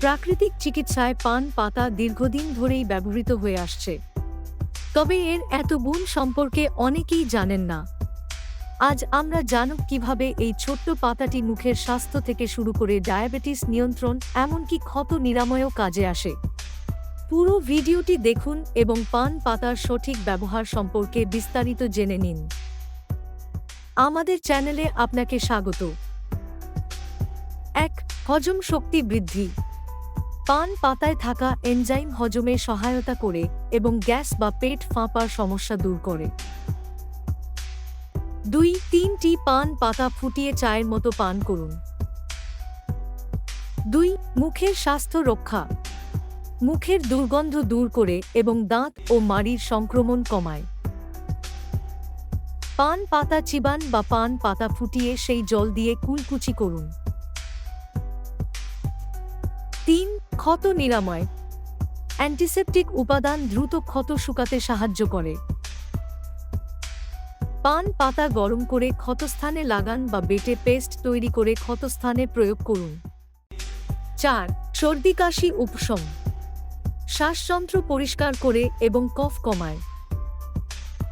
প্রাকৃতিক চিকিৎসায় পান পাতা দীর্ঘদিন ধরেই ব্যবহৃত হয়ে আসছে। তবে এর এত গুণ সম্পর্কে অনেকেই জানেন না। আজ আমরা জানব কীভাবে এই ছোট্ট পাতাটি মুখের স্বাস্থ্য থেকে শুরু করে ডায়াবেটিস নিয়ন্ত্রণ, এমনকি ক্ষত নিরাময়ও কাজে আসে। পুরো ভিডিওটি দেখুন এবং পান পাতার সঠিক ব্যবহার সম্পর্কে বিস্তারিত জেনে নিন। আমাদের চ্যানেলে আপনাকে স্বাগত। এক, হজম শক্তি বৃদ্ধি। পান পাতায় থাকা এনজাইম হজমে সহায়তা করে এবং গ্যাস বা পেট ফাঁপার সমস্যা দূর করে। দুই, তিনটি পান পাতা ফুটিয়ে চায়ের মতো পান করুন। দুই, মুখের স্বাস্থ্য রক্ষা। মুখের দুর্গন্ধ দূর করে এবং দাঁত ও মাড়ির সংক্রমণ কমায়। পান পাতা চিবান বা পান পাতা ফুটিয়ে সেই জল দিয়ে কুলকুচি করুন। তিন ক্ষত নিরাময়। অ্যান্টিসেপটিক উপাদান দ্রুত ক্ষত শুকাতে সাহায্য করে। পান পাতা গরম করে ক্ষতস্থানে লাগান বা বেটে পেস্ট তৈরি করে ক্ষতস্থানে প্রয়োগ করুন। চার, সর্দি কাশি উপশম। শ্বাসযন্ত্র পরিষ্কার করে এবং কফ কমায়।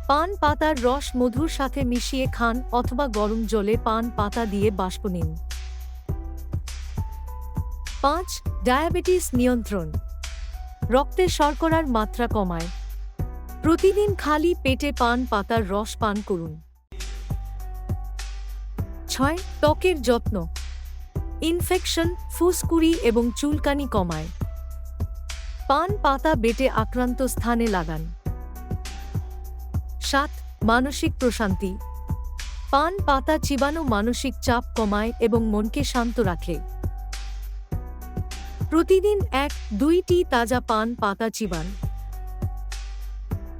পান পাতার রস মধুর সাথে মিশিয়ে খান অথবা গরম জলে পান পাতা দিয়ে বাষ্প নিন। পাঁচ, ডায়াবেটিস নিয়ন্ত্রণ। রক্তে শর্করার মাত্রা কমায়। প্রতিদিন খালি পেটে পান, পাতার রস পান করুন। ছয়, ত্বকের যত্ন। ইনফেকশন, ফুসকুড়ি এবং চুলকানি কমায়। পান, পাতা বেটে আক্রান্ত স্থানে লাগান। সাত, মানসিক প্রশান্তি। পান, পাতা চিবানো মানসিক চাপ কমায় এবং মনকে শান্ত রাখে। প্রতিদিন এক, দুইটি তাজা পান পাতা চিবান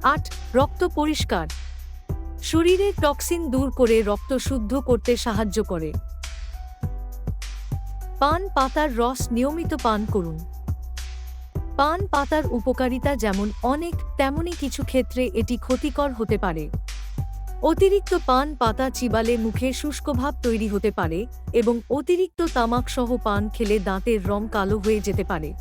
আট, রক্ত পরিষ্কার। শরীরের টক্সিন দূর করে রক্ত শুদ্ধ করতে সাহায্য করে। পান পাতার রস নিয়মিত পান করুন। পান পাতার উপকারিতা যেমন অনেক, তেমনই কিছু ক্ষেত্রে এটি ক্ষতিকর হতে পারে। অতিরিক্ত পান পাতা চিবালে মুখে শুষ্কভাব তৈরি হতে পারে এবং অতিরিক্ত তামাকসহ পান খেলে দাঁতের রং কালো হয়ে যেতে পারে।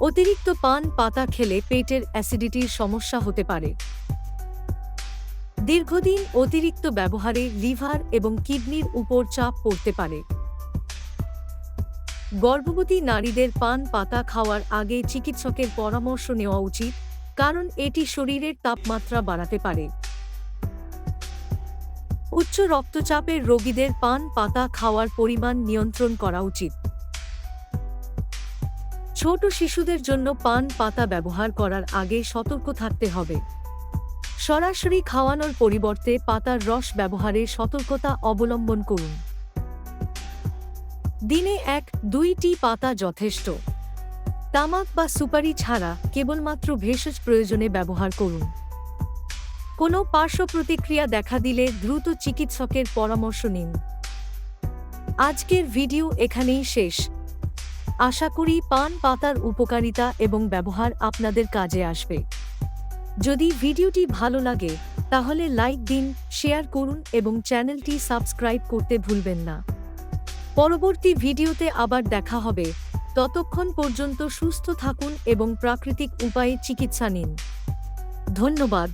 অতিরিক্ত পান পাতা খেলে পেটের অ্যাসিডিটির সমস্যা হতে পারে। দীর্ঘদিন অতিরিক্ত ব্যবহারে লিভার এবং কিডনির উপর চাপ পড়তে পারে। গর্ভবতী নারীদের পান পাতা খাওয়ার আগে চিকিৎসকের পরামর্শ নেওয়া উচিত কারণ এটি শরীরের তাপমাত্রা বাড়াতে পারে। উচ্চ রক্তচাপের রোগীদের পান, পাতা খাওয়ার পরিমাণ নিয়ন্ত্রণ করা উচিত। ছোট শিশুদের জন্য পান, পাতা ব্যবহার করার আগে সতর্ক থাকতে হবে। সরাসরি খাওয়ানোর পরিবর্তে পাতার রস ব্যবহারে সতর্কতা অবলম্বন করুন। দিনে এক, দুইটি পাতা যথেষ্ট। তামাক বা সুপারি ছাড়া কেবলমাত্র ভেষজ প্রয়োজনে ব্যবহার করুন। কোনো পার্শ্ব প্রতিক্রিয়া দেখা দিলে দ্রুত চিকিৎসকের পরামর্শ নিন। আজকের ভিডিও এখানেই শেষ। আশা করি পান, পাতার উপকারিতা এবং ব্যবহার আপনাদের কাজে আসবে। যদি ভিডিওটি ভালো লাগে, তাহলে লাইক দিন, শেয়ার করুন এবং চ্যানেলটি সাবস্ক্রাইব করতে ভুলবেন না। পরবর্তী ভিডিওতে আবার দেখা হবে। ততক্ষণ পর্যন্ত সুস্থ থাকুন এবং প্রাকৃতিক উপায়ে চিকিৎসা নিন। ধন্যবাদ।